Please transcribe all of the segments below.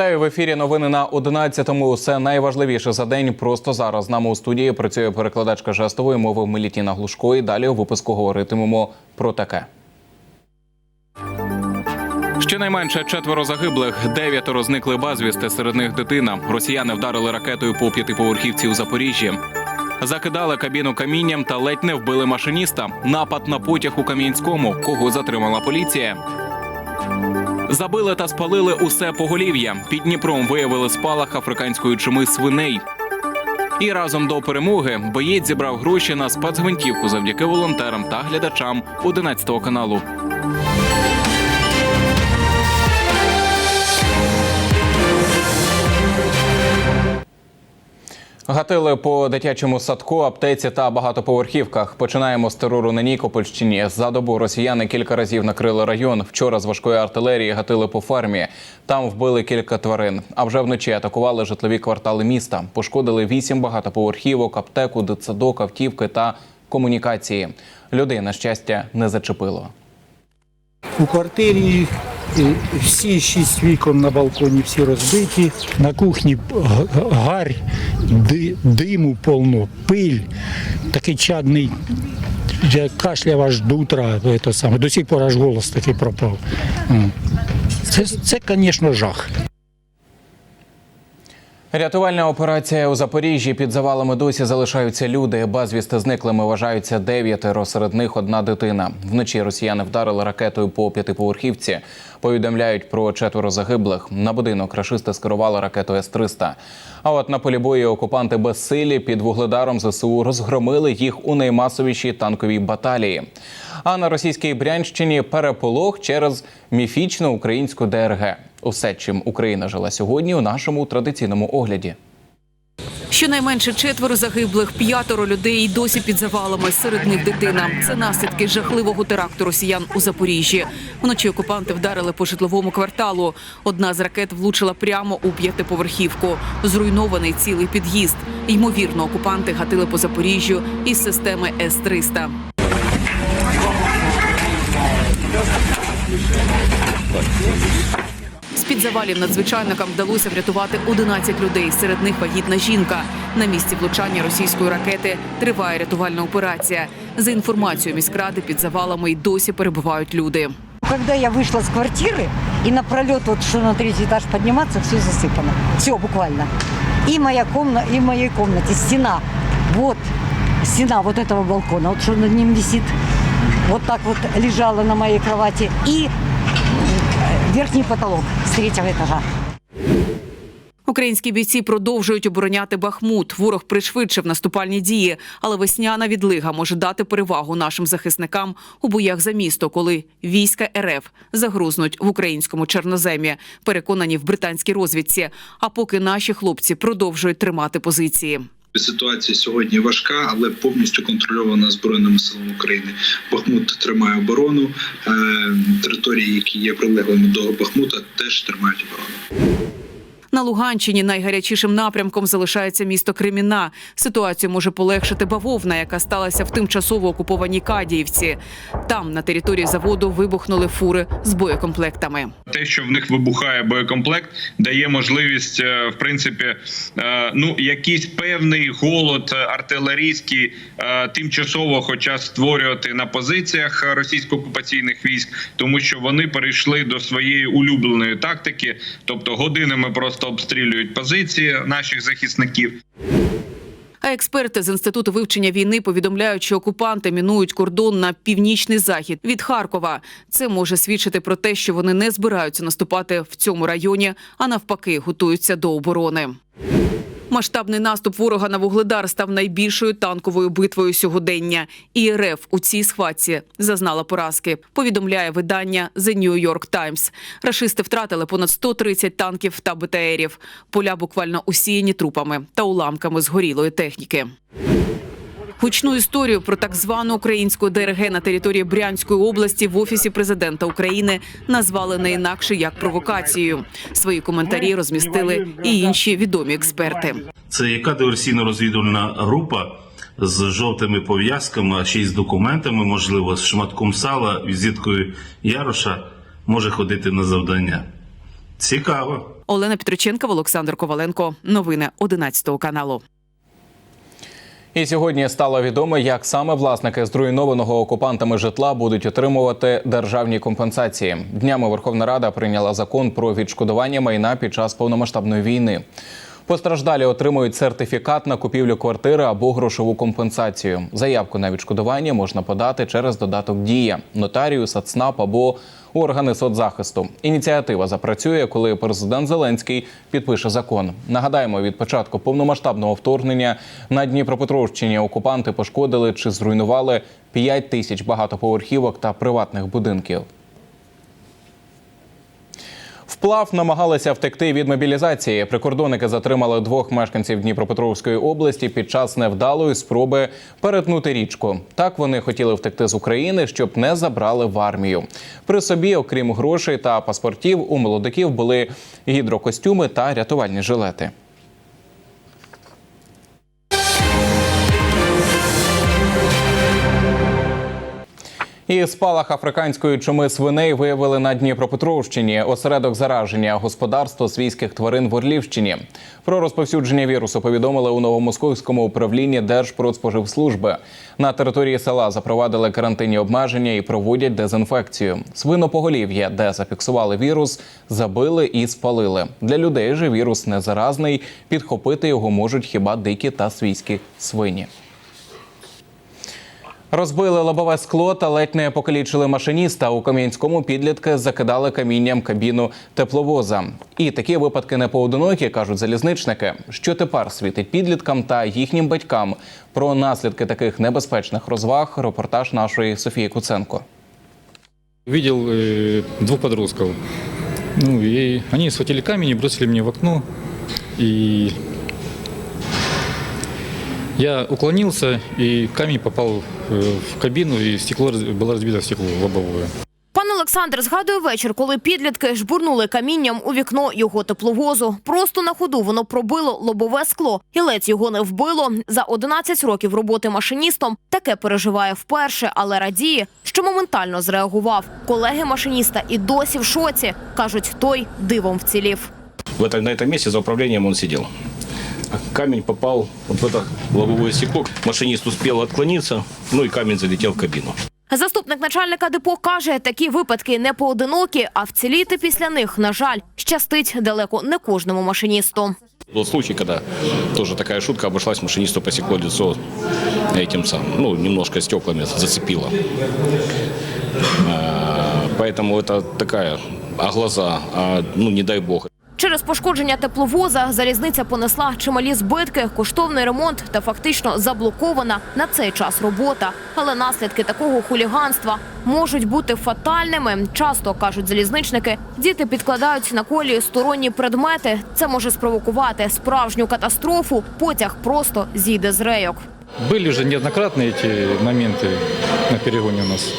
Вітаю в ефірі. Новини на 11-му. Усе найважливіше за день. Просто зараз нами у студії працює перекладачка жестової мови Мелітіна Глушко. І далі у випуску говоритимемо про таке. Щонайменше четверо загиблих, дев'ятеро зникли безвісти. Серед них дитина. Росіяни вдарили ракетою по п'ятиповерхівці у Запоріжжі. Закидали кабіну камінням та ледь не вбили машиніста. Напад на потяг у Кам'янському. Кого затримала поліція? Забили та спалили усе поголів'я. Під Дніпром виявили спалах африканської чуми свиней. І разом до перемоги боєць зібрав гроші на спецгвинтівку завдяки волонтерам та глядачам 11 каналу. Гатили по дитячому садку, аптеці та багатоповерхівках. Починаємо з терору на Нікопольщині. За добу росіяни кілька разів накрили район. Вчора з важкої артилерії гатили по фермі. Там вбили кілька тварин. А вже вночі атакували житлові квартали міста. Пошкодили вісім багатоповерхівок, аптеку, дитсадок, автівки та комунікації. Людей, на щастя, не зачепило. У квартирі е, всі шість вікон на балконі, всі розбиті. На кухні гарь, диму повно, пиль, такий чадний. Я кашляв аж до утра, е, то саме. до сих пор аж голос такий пропав. Це, це, звісно, жах. Рятувальна операція у Запоріжжі під завалами досі залишаються люди. Безвісти зниклими вважаються дев'ятеро. Серед них одна дитина. Вночі росіяни вдарили ракетою по п'ятиповерхівці. Повідомляють про четверо загиблих. На будинок рашисти скерували ракету С-300. А от на полі бою окупанти безсилі під вугледаром ЗСУ розгромили їх у наймасовішій танковій баталії. А на російській Брянщині переполох через міфічну українську ДРГ. Усе, чим Україна жила сьогодні, у нашому традиційному огляді. Щонайменше четверо загиблих, п'ятеро людей досі під завалами. Серед них дитина. Це наслідки жахливого теракту росіян у Запоріжжі. Вночі окупанти вдарили по житловому кварталу. Одна з ракет влучила прямо у п'ятиповерхівку. Зруйнований цілий під'їзд. Ймовірно, окупанти гатили по Запоріжжю із системи С-300. З-під завалів надзвичайникам вдалося врятувати 11 людей. Серед них вагітна жінка. На місці влучання російської ракети триває рятувальна операція. За інформацією міськради, під завалами й досі перебувають люди. Когда я вышла с квартиры и на пролет, вот что на третий этаж подниматься, все засыпано. Все буквально. И моя комната, и в моей комнате стена. Вот стена вот этого балкона, вот что над ним висит. Вот так вот лежала на моей кровати. И м, верхний потолок с третьего этажа. Українські бійці продовжують обороняти Бахмут. Ворог пришвидшив наступальні дії, але весняна відлига може дати перевагу нашим захисникам у боях за місто, коли війська РФ загрузнуть в українському чорноземі. Переконані в британській розвідці. А поки наші хлопці продовжують тримати позиції. Ситуація сьогодні важка, але повністю контрольована збройними силами України. Бахмут тримає оборону. е, Території, які є прилеглими до Бахмута, теж тримають оборону. На Луганщині найгарячішим напрямком залишається місто Креміна. Ситуацію може полегшити бавовна, яка сталася в тимчасово окупованій Кадіївці. Там на території заводу вибухнули фури з боєкомплектами. Те, що в них вибухає боєкомплект, дає можливість, е, в принципі, е, ну якийсь певний голод артилерійський е, тимчасово, хоча створювати на позиціях російсько-окупаційних військ, тому що вони перейшли до своєї улюбленої тактики, тобто годинами просто обстрілюють позиції наших захисників. А експерти з інституту вивчення війни повідомляють, що окупанти мінують кордон на північний захід від Харкова. Це може свідчити про те, що вони не збираються наступати в цьому районі, а навпаки, готуються до оборони. Масштабний наступ ворога на вугледар став найбільшою танковою битвою сьогодення. І РФ у цій схватці зазнала поразки. Повідомляє видання The New York Times. Рашисти втратили понад 130 танків та БТРів. Поля буквально усіяні трупами та уламками згорілої техніки. Гучну історію про так звану українську ДРГ на території Брянської області в офісі президента України назвали не інакше як провокацією. Свої коментарі розмістили і інші відомі експерти. Це яка диверсійно-розвідувальна група з жовтими пов'язками, ще й з документами, можливо, з шматком сала, візиткою Яроша, може ходити на завдання. Цікаво. Олена Петриченка, Олександр Коваленко. Новини 11 каналу. І сьогодні стало відомо, як саме власники зруйнованого окупантами житла будуть отримувати державні компенсації. Днями Верховна Рада прийняла закон про відшкодування майна під час повномасштабної війни. Постраждалі отримують сертифікат на купівлю квартири або грошову компенсацію. Заявку на відшкодування можна подати через додаток Дія, нотаріус, ЦНАП або органи соцзахисту. Ініціатива запрацює, коли президент Зеленський підпише закон. Нагадаємо, від початку повномасштабного вторгнення на Дніпропетровщині окупанти пошкодили чи зруйнували 5 тисяч багатоповерхівок та приватних будинків. Вплав намагалися втекти від мобілізації. Прикордонники затримали двох мешканців Дніпропетровської області під час невдалої спроби перетнути річку. Так вони хотіли втекти з України, щоб не забрали в армію. При собі, окрім грошей та паспортів, у молодиків були гідрокостюми та рятувальні жилети. І спалах африканської чуми свиней виявили на Дніпропетровщині осередок зараження господарства свійських тварин в Орлівщині. Про розповсюдження вірусу повідомили у новомосковському управлінні Держпродспоживслужби. На території села запровадили карантинні обмеження і проводять дезінфекцію. Свинопоголів'я, де зафіксували вірус, забили і спалили. Для людей же вірус не заразний. Підхопити його можуть хіба дикі та свійські свині. Розбили лобове скло та ледь не покалічили машиніста. У Кам'янському підлітки закидали камінням кабіну тепловоза. І такі випадки не поодинокі, кажуть залізничники. Що тепер світить підліткам та їхнім батькам про наслідки таких небезпечних розваг? Репортаж нашої Софії Куценко. Видел э, двух подростков. Ну, и они схватили камень и бросили мне в окно. И я уклонился, и камень попал э, в кабину, и стекло раз- было разбито стекло лобовое. Пан Олександр згадує вечір, коли підлітки жбурнули камінням у вікно його тепловозу. Просто на ходу воно пробило лобове скло і ледь його не вбило. За 11 років роботи машиністом таке переживає вперше, але радіє, що моментально зреагував. Колеги машиніста і досі в шоці. Кажуть, той дивом вцілів. В это, на этом месте за управлением он сидел. Камень попал вот в это лобовое стекло. Машинист успел отклониться, ну и камень залетел в кабину. Заступник начальника депо каже, такі випадки не поодинокі, а вціліти після них, на жаль, щастить далеко не кожному машиністу. Был случай, когда тоже такая шутка обошлась, машинисту посекло лицо этим самым, ну, немножко стеклами зацепило. А, Поэтому это такая, а глаза, а, ну, не дай бог, Через пошкодження тепловоза залізниця понесла чималі збитки, коштовний ремонт та фактично заблокована на цей час робота. Але наслідки такого хуліганства можуть бути фатальними. Часто кажуть залізничники, діти підкладають на колії сторонні предмети. Це може спровокувати справжню катастрофу. Потяг просто зійде з рейок. Были уже неоднократно эти моменты на перегоне у нас.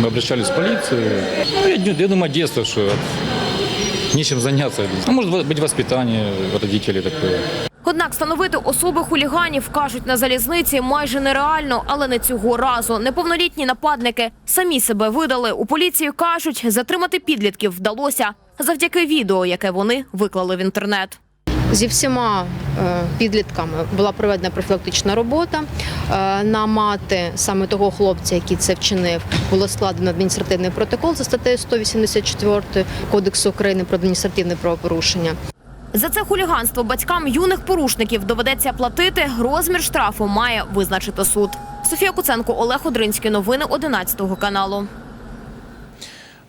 Мы обращались в полицию. Ну, я, я думаю, детство, что нечем зайнятися. Ну, може бути воспитання родителей такое. Однак встановити особи хуліганів кажуть на залізниці майже нереально, але не цього разу. Неповнолітні нападники самі себе видали. У поліції кажуть, затримати підлітків вдалося завдяки відео, яке вони виклали в інтернет. Зі всіма е, підлітками була проведена профілактична робота. Е, На мати саме того хлопця, який це вчинив, було складено адміністративний протокол за статтею 184 Кодексу України про адміністративне правопорушення. За це хуліганство батькам юних порушників доведеться платити. Розмір штрафу має визначити суд. Софія Куценко, Олег Одринський. Новини 11 каналу.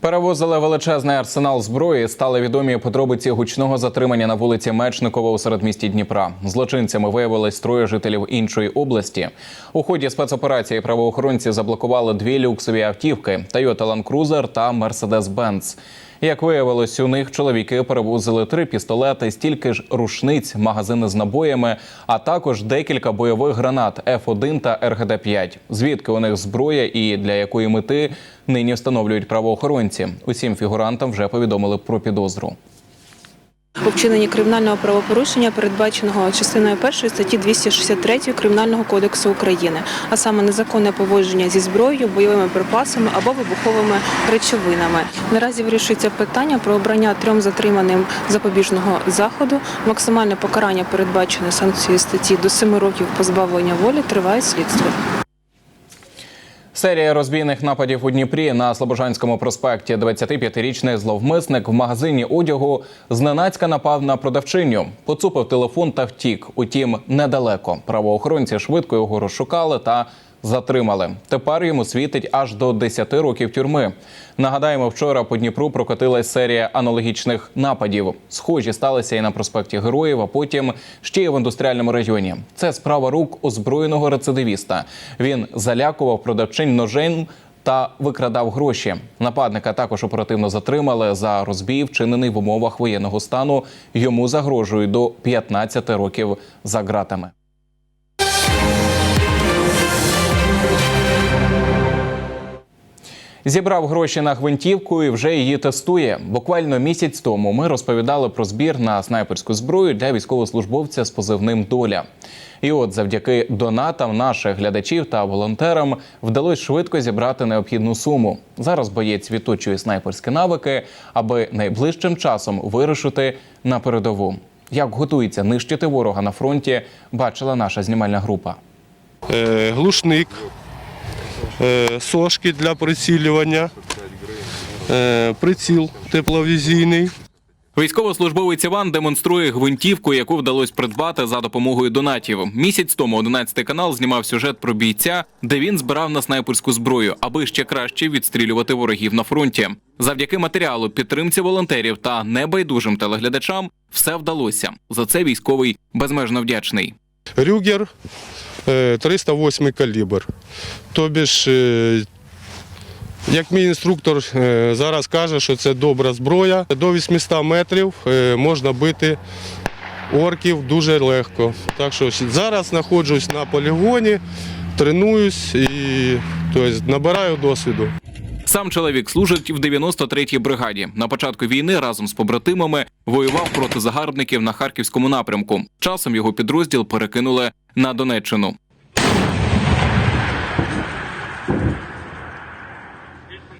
Перевозили величезний арсенал зброї. Стали відомі подробиці гучного затримання на вулиці Мечникова у середмісті Дніпра. Злочинцями виявилось троє жителів іншої області. У ході спецоперації правоохоронці заблокували дві люксові автівки: Toyota Land Cruiser та Mercedes-Benz. Як виявилось, у них чоловіки перевозили три пістолети, стільки ж рушниць, магазини з набоями, а також декілька бойових гранат F1 та РГД-5. Звідки у них зброя і для якої мети нині встановлюють правоохоронці. Усім фігурантам вже повідомили про підозру. у вчиненні кримінального правопорушення, передбаченого частиною 1 статті 263 Кримінального кодексу України, а саме незаконне поводження зі зброєю, бойовими припасами або вибуховими речовинами. Наразі вирішується питання про обрання трьом затриманим запобіжного заходу. Максимальне покарання передбачене санкцією статті до 7 років позбавлення волі триває слідство. Серія розбійних нападів у Дніпрі на Слобожанському проспекті. 25-річний зловмисник в магазині одягу зненацька напав на продавчиню, поцупив телефон та втік. Утім, недалеко. Правоохоронці швидко його розшукали та затримали. Тепер йому світить аж до 10 років тюрми. Нагадаємо, вчора по Дніпру прокотилась серія аналогічних нападів. Схожі сталися і на проспекті Героїв, а потім ще й в індустріальному районі. Це справа рук озброєного рецидивіста. Він залякував продавчинь ножем та викрадав гроші. Нападника також оперативно затримали за розбій, вчинений в умовах воєнного стану. Йому загрожують до 15 років за ґратами. Зібрав гроші на гвинтівку і вже її тестує. Буквально місяць тому ми розповідали про збір на снайперську зброю для військовослужбовця з позивним Доля. І от завдяки донатам наших глядачів та волонтерам вдалося швидко зібрати необхідну суму. Зараз боєць відточує снайперські навики, аби найближчим часом вирушити на передову. Як готується нищити ворога на фронті, бачила наша знімальна група. е, глушник, сошки для прицілювання, е, приціл тепловізійний. Військовослужбовець Іван демонструє гвинтівку, яку вдалося придбати за допомогою донатів. Місяць тому 11 канал знімав сюжет про бійця, де він збирав на снайперську зброю, аби ще краще відстрілювати ворогів на фронті. Завдяки матеріалу, підтримці волонтерів та небайдужим телеглядачам все вдалося. За це військовий безмежно вдячний. Рюгер е, 308 калібр. Тобі ж, е, як мій інструктор е, зараз каже, що це добра зброя. До 800 метрів е, можна бити орків дуже легко. Так що зараз знаходжусь на полігоні, тренуюсь і тобто, набираю досвіду. Сам чоловік служить в 93-й бригаді. На початку війни разом з побратимами воював проти загарбників на харківському напрямку. Часом його підрозділ перекинули на Донеччину.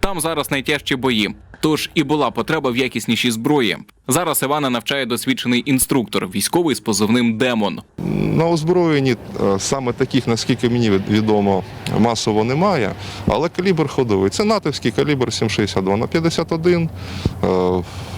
Там зараз найтяжчі бої. Тож і була потреба в якіснішій зброї. Зараз Івана навчає досвідчений інструктор, військовий з позивним Демон. На озброєнні е, саме таких, наскільки мені відомо, масово немає, але калібр ходовий. Це натовський калібр 762 на 51. е,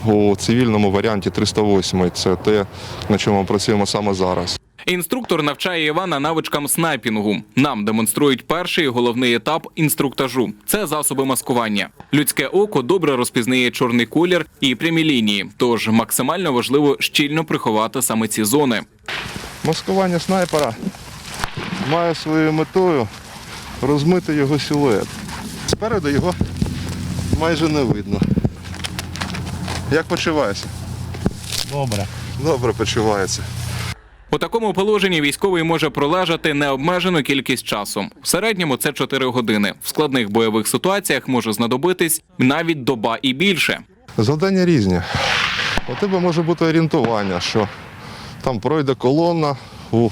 У цивільному варіанті 308 це те, на чому ми працюємо саме зараз. Інструктор навчає Івана навичкам снайпінгу. Нам демонструють перший і головний етап інструктажу. Це засоби маскування. Людське око добре розпізнає чорний колір і прямі лінії. Тож максимально важливо щільно приховати саме ці зони. Маскування снайпера має своєю метою розмити його силует. Спереду його майже не видно. Як почуваєшся? Добре. Добре почувається. У такому положенні військовий може пролежати необмежену кількість часу. В середньому це 4 години. В складних бойових ситуаціях може знадобитись навіть доба і більше. Завдання різні. У тебе може бути орієнтування, що там пройде колона у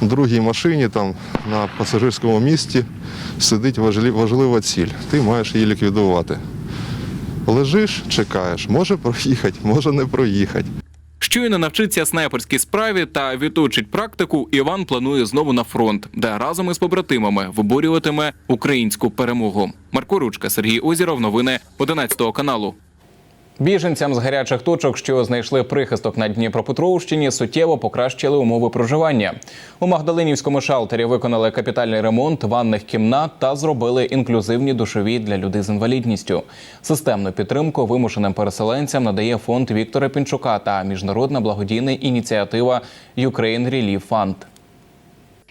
другій машині, там на пасажирському місці сидить важлива ціль. Ти маєш її ліквідувати. Лежиш, чекаєш, може проїхати, може не проїхати. Щойно навчиться снайперській справі та відточить практику, Іван планує знову на фронт, де разом із побратимами виборюватиме українську перемогу. Марко Ручка, Сергій Озіров. Новини 11 каналу. Біженцям з гарячих точок, що знайшли прихисток на Дніпропетровщині, суттєво покращили умови проживання. У Магдалинівському шалтері виконали капітальний ремонт ванних кімнат та зробили інклюзивні душові для людей з інвалідністю. Системну підтримку вимушеним переселенцям надає фонд Віктора Пінчука та міжнародна благодійна ініціатива Ukraine Relief Fund.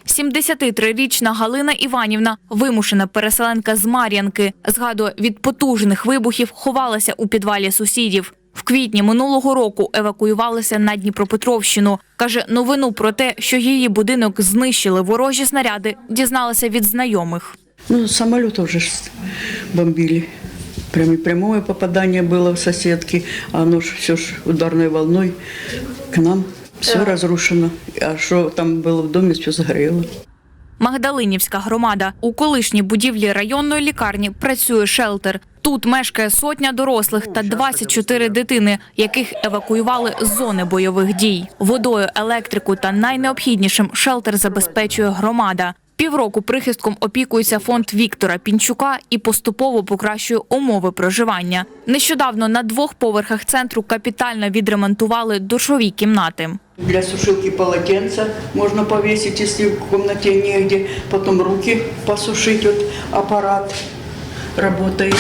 73-річна Галина Іванівна, вимушена переселенка з Мар'янки, згадує, від потужних вибухів ховалася у підвалі сусідів. В квітні минулого року евакуювалися на Дніпропетровщину. Каже, новину про те, що її будинок знищили ворожі снаряди, дізналася від знайомих. Ну, самолетов же ж бомбили. Прям, прямое попадание было в соседки, а оно ж все ж ударной волной к нам. Все розрушено. А що там було в домі, все згоріло. Магдалинівська громада. У колишній будівлі районної лікарні працює шелтер. Тут мешкає сотня дорослих та 24 дитини, яких евакуювали з зони бойових дій. Водою, електрику та найнеобхіднішим шелтер забезпечує громада. Півроку прихистком опікується фонд Віктора Пінчука і поступово покращує умови проживання. Нещодавно на двох поверхах центру капітально відремонтували душові кімнати. Для сушилки полотенца можно повесить, если в комнате негде. Потом руки посушить, вот аппарат работает.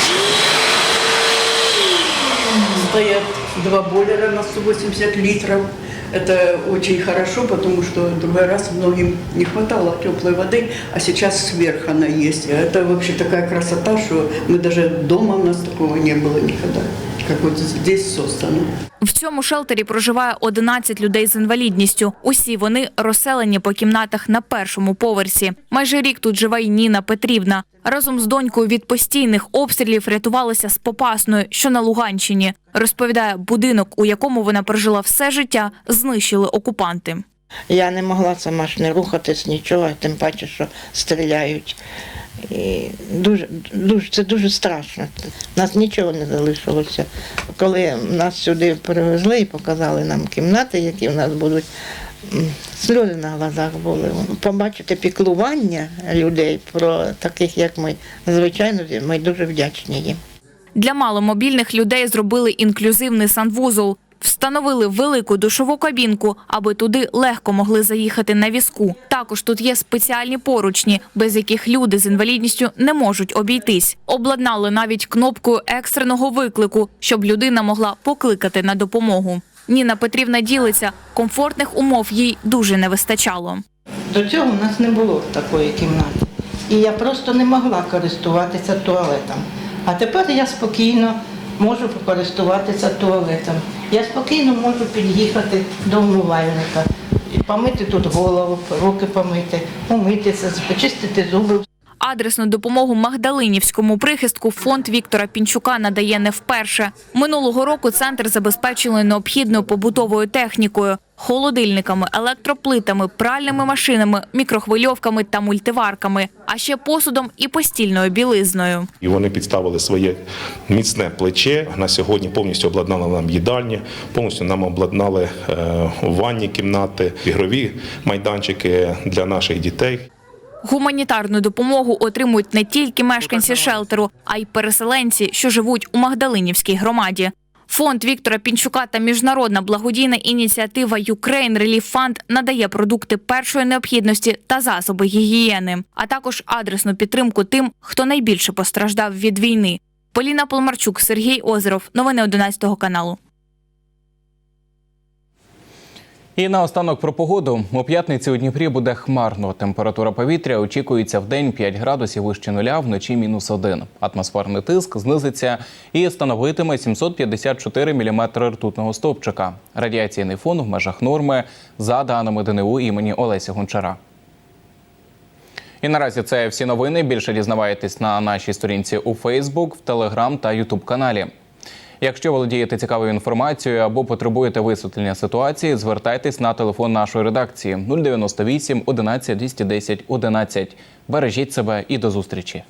Стоят два бойлера на 180 литров. Это очень хорошо, потому что в другой раз многим не хватало теплой воды, а сейчас сверх она есть. А Это вообще такая красота, что мы даже дома у нас такого не было никогда, как вот здесь создано. В цьому шелтері проживає 11 людей з інвалідністю. Усі вони розселені по кімнатах на першому поверсі. Майже рік тут живе й Ніна Петрівна. Разом з донькою від постійних обстрілів рятувалася з Попасною, що на Луганщині. Розповідає, будинок, у якому вона прожила все життя, знищили окупанти. Я не могла сама ж не рухатись нічого, тим паче, що стріляють. І дуже, дуже, це дуже страшно. Нас нічого не залишилося. Коли нас сюди привезли і показали нам кімнати, які в нас будуть, сльози на глазах були. Побачити піклування людей про таких, як ми, звичайно, ми дуже вдячні їм. Для маломобільних людей зробили інклюзивний санвузол. Встановили велику душову кабінку, аби туди легко могли заїхати на візку. Також тут є спеціальні поручні, без яких люди з інвалідністю не можуть обійтись. Обладнали навіть кнопкою екстреного виклику, щоб людина могла покликати на допомогу. Ніна Петрівна ділиться, комфортних умов їй дуже не вистачало. До цього у нас не було такої кімнати. І я просто не могла користуватися туалетом. А тепер я спокійно можу користуватися туалетом. Я спокійно можу під'їхати до умивальника, помити тут голову, руки помити, умитися, почистити зуби. Адресну допомогу Магдалинівському прихистку фонд Віктора Пінчука надає не вперше. Минулого року центр забезпечили необхідною побутовою технікою, холодильниками, електроплитами, пральними машинами, мікрохвильовками та мультиварками, а ще посудом і постільною білизною. І вони підставили своє міцне плече. На сьогодні повністю обладнали нам їдальні, повністю нам обладнали е, ванні кімнати, ігрові майданчики для наших дітей. Гуманітарну допомогу отримують не тільки мешканці шелтеру, а й переселенці, що живуть у Магдалинівській громаді. Фонд Віктора Пінчука та міжнародна благодійна ініціатива Ukraine Relief Fund надає продукти першої необхідності та засоби гігієни, а також адресну підтримку тим, хто найбільше постраждав від війни. Поліна Полмарчук, Сергій Озеров. Новини 11 каналу. І наостанок про погоду. У п'ятниці у Дніпрі буде хмарно. Температура повітря очікується в день 5 градусів вище нуля, вночі мінус 1. Атмосферний тиск знизиться і становитиме 754 мм ртутного стовпчика. Радіаційний фон в межах норми за даними ДНУ імені Олеся Гончара. І наразі це всі новини. Більше дізнавайтесь на нашій сторінці у Фейсбук, в Телеграм та Ютуб каналі. Якщо володієте цікавою інформацією або потребуєте висвітлення ситуації, звертайтесь на телефон нашої редакції 098 11 210 11. Бережіть себе і до зустрічі.